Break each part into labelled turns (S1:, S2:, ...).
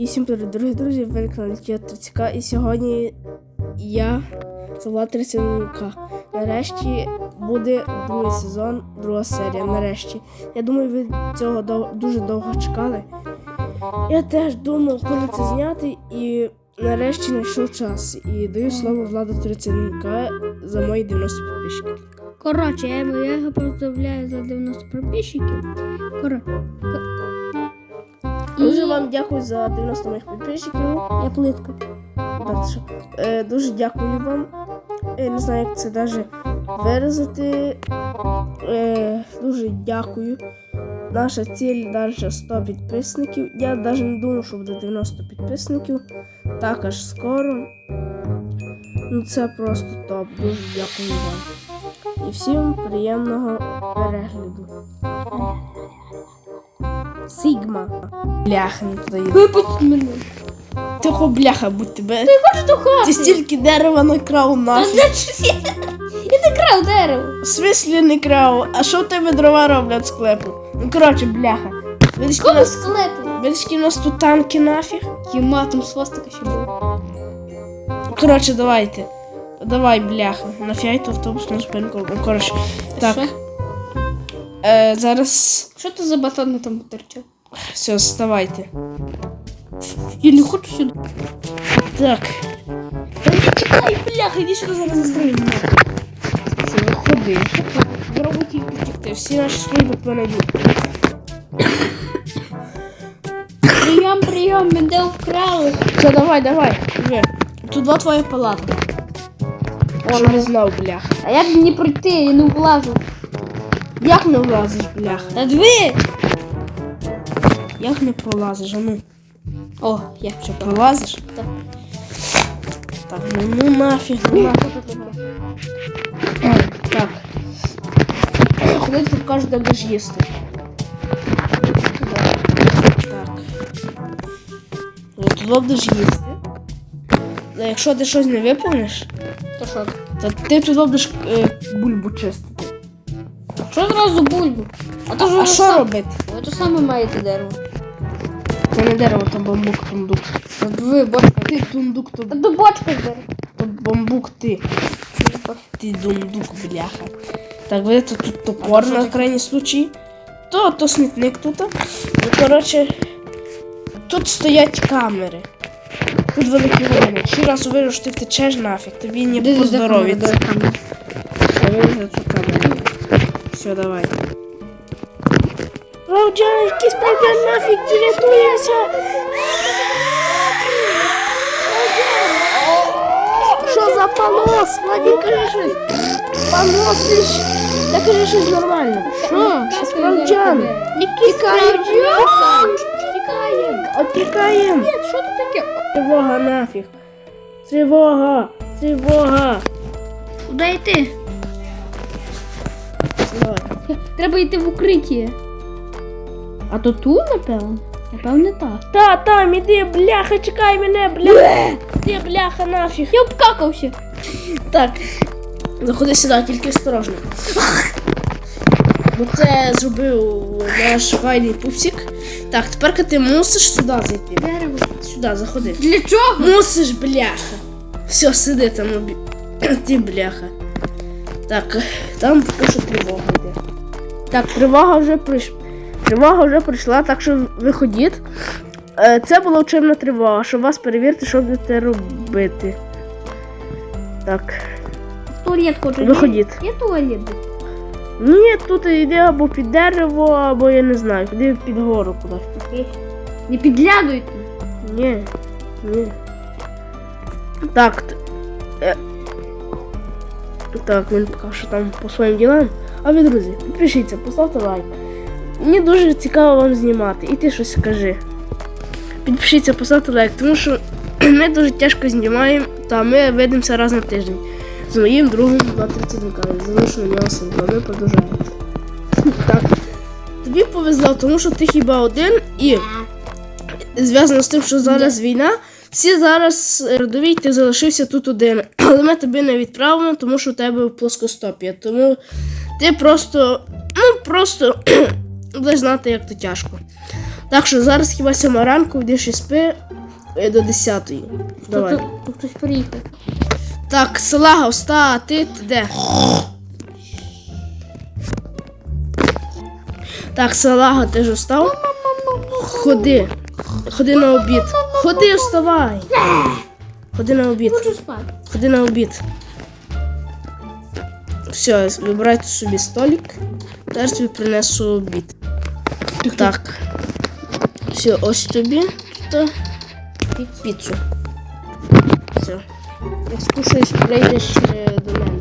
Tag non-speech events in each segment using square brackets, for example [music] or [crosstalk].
S1: І всім привіт, дорогі друзі, ви на каналі 30К. І сьогодні я Влад 30К. Нарешті буде другий сезон, друга серія. Нарешті. Я думаю, ви цього дов- дуже довго чекали. Я теж думав, коли це зняти, і нарешті знайшов час. І даю слово Владу 30К за мої 90 підписчиків.
S2: Коротше, я його поздравляю за 90 підписчиків. Коротше.
S1: Дуже вам дякую за 90 моїх підписчиків.
S2: Я плитка.
S1: Е, дуже дякую вам. Я не знаю, як це навіть виразити. Е, дуже дякую. Наша ціль далі 100 підписників. Я навіть не думав, що буде 90 підписників. Так аж скоро. Ну це просто топ. Дуже дякую вам. І всім приємного перегляду. Сігма. Бляха, не туди їду.
S2: Випустіть мене.
S1: Тихо, бляха, будь тебе.
S2: Хочу до хати.
S1: Ти стільки дерева накрав
S2: А
S1: нафіг.
S2: де ж я? Я не крав дерево.
S1: В смислі не крав? А що в тебе дрова роблять з склепу? Ну коротше, бляха. Видиш, які у
S2: Кому
S1: нас,
S2: склепу?
S1: видиш, які у нас тут танки нафіг?
S2: Єма, там свастика ще була.
S1: Коротше, давайте. Давай, бляха. Нафіайте автобусну спинку. Ну, коротше, так.
S2: Що?
S1: Е, зараз.
S2: Що це за батон там потерчав?
S1: Все, вставайте.
S2: Я не хочу сюди.
S1: Так. Та чекай, бляха, іди сюди зараз застрелю. Все, виходи. Зробити тільки втікти. Всі наші служби понайдуть.
S2: Прийом, прийом, мене вкрали.
S1: Все, давай, давай. Вже. Тут два твоя палатка. Он не знав, бляха.
S2: А як мені пройти? Я не влазу.
S1: Як не влазиш, бляха?
S2: Та дві.
S1: Як не пролазиш, а ну?
S2: О, я.
S1: Що, пролазиш?
S2: Так.
S1: Так, ну, ну нафіг, ну нафіг. Так. Куди ти покажу, де будеш їсти? Так. Ну, туди будеш їсти. Ну, якщо ти щось не виповниш,
S2: То що?
S1: то ти туди будеш е, бульбу чистити.
S2: Що зразу бульбу? А то ж
S1: А що робити?
S2: Ви то саме маєте дерево.
S1: Це не дерево, то бамбук, тундук.
S2: Диви, бочка.
S1: Ти тундук, то,
S2: до бочка дерево.
S1: то бамбук ти. Ти дундук, бляха. Так, видите, тут топор на крайній случай. То, то смітник тут. Ну, коротше, тут стоять камери. Тут великі години. Ще раз увижу, що ти втечеш нафіг, тобі не
S2: де камера?
S1: Все, вижу цю камеру. Все, давай. Роджан, якийсь пройде нафіг, ти рятуєшся! За понос? Владі, кажи щось. Поносиш. Та кажи нормально. Що? Справджан. Тікаємо. Отікаємо.
S2: Ні, що це таке?
S1: Тривога нафіг. Тривога. Тривога.
S2: Куди йти?
S1: Давай.
S2: Треба йти в укриття. А то тут, напевно? Напевно, так.
S1: Та, там, іди, бляха, чекай мене, бляха. Іди, бляха, нафіг.
S2: Я обкакався.
S1: Так. Заходи сюди, тільки осторожно. Бо це зробив наш файний пупсик. Так, тепер ти мусиш сюди зайти.
S2: Дерево.
S1: Сюди, заходи.
S2: Для чого?
S1: Мусиш, бляха. Все, сиди там. [clears throat] Ти бляха. Так, там що тривога йде. Так, тривога вже прийшла. Тривога вже прийшла, так що виходіть. Е, Це була учебна тривога, щоб вас перевірити, що будете робити. Так,
S2: В туалет хочу.
S1: виходіть.
S2: Є туалет.
S1: Ні, тут йди або під дерево, або я не знаю, куди під гору кудись.
S2: Не підглядуйте.
S1: Ні, ні. Так. Так, він поки що там по своїм ділам. А ви, друзі, підпишіться, поставте лайк. Мені дуже цікаво вам знімати. І ти щось скажи. Підпишіться, поставте лайк, тому що [clears throat] ми дуже тяжко знімаємо, та ми видимося раз на тиждень. З моїм другом на 30 залишу на нього синку, ми продовжуємо. [clears throat] Так. Тобі повезло, тому що ти хіба один і зв'язано з тим, що зараз війна. Всі зараз е, родові, ти залишився тут один. [clears throat] Але ми тобі не відправимо, тому що у тебе плоскостопія. Тому ти просто, ну просто [clears throat] будеш знати, як то тяжко. Так що зараз хіба сьома ранку, йдеш і спи е, до 10. Давай.
S2: Хтось приїхав.
S1: Так, салага, вста, а ти, ти де? Так, салага, ти ж встав? Ходи. Ходи на обід. Ходи, вставай. Ходи на обід.
S2: Хочу спати.
S1: Ходи на обід. Все, вибирайте собі столик. Зараз тобі принесу обід. Так. Все, ось тобі тут піцу. Все. Як скушаєш, прийдеш е, до мене.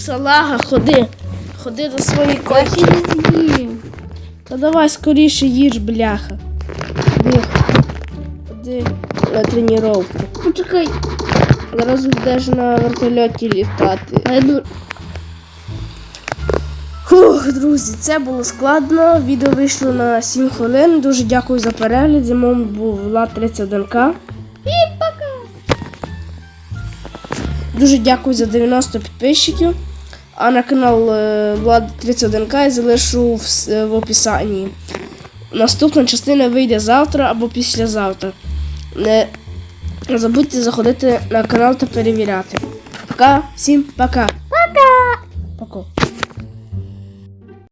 S1: Салага, ходи. Ходи до своєї кохи. Та давай скоріше їж, бляха. Ходи на тренування.
S2: Почекай.
S1: Зараз будеш на вертольоті літати. Фух, друзі, це було складно. Відео вийшло на 7 хвилин. Дуже дякую за перегляд. Зі мною був Влад 31К. Дуже дякую за 90 підписчиків. А на канал е, Влад 31К я залишу в, в описанні. Наступна частина вийде завтра або післязавтра. Не забудьте заходити на канал та перевіряти. Пока, всім пока!